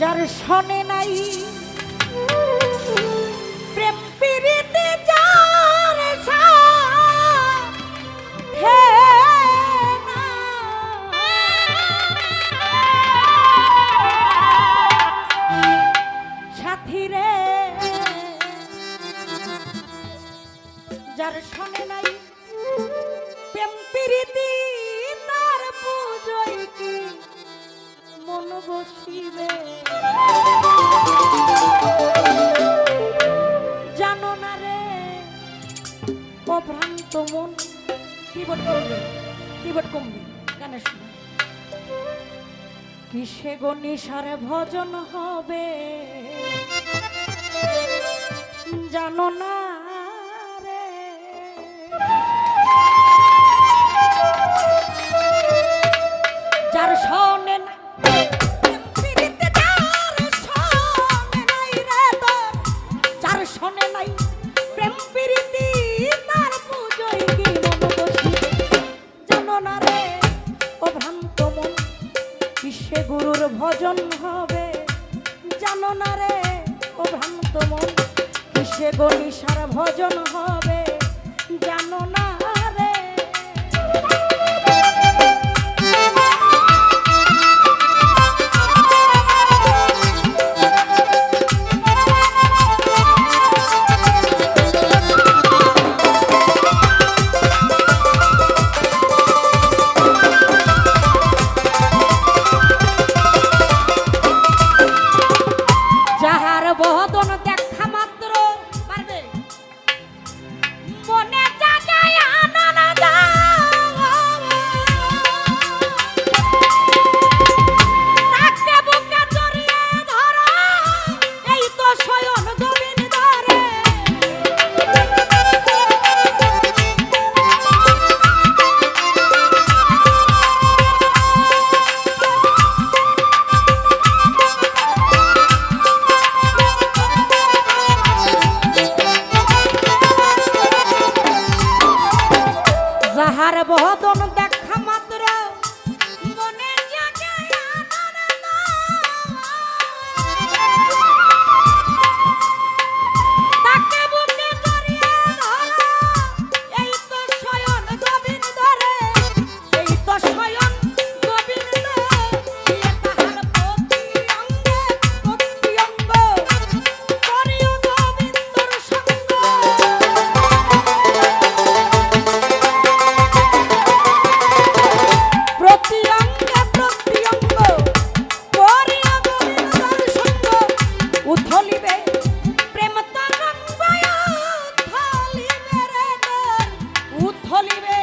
যার শনে নাই বসিবে জানো না রে, অভ্রান্ত মন। কিবোর্ড কমবে কিবোর্ড কমবে গানের শুনে। কিসে গণিসারে ভজন হবে? জানো না যার সব এতে গুরুর ভজন হবে। জানো না রে, ও ভ্রান্ত মন, কিসে গণিসার ভজন হবে? জানো না বদন দেখা মাত্র ধলিবে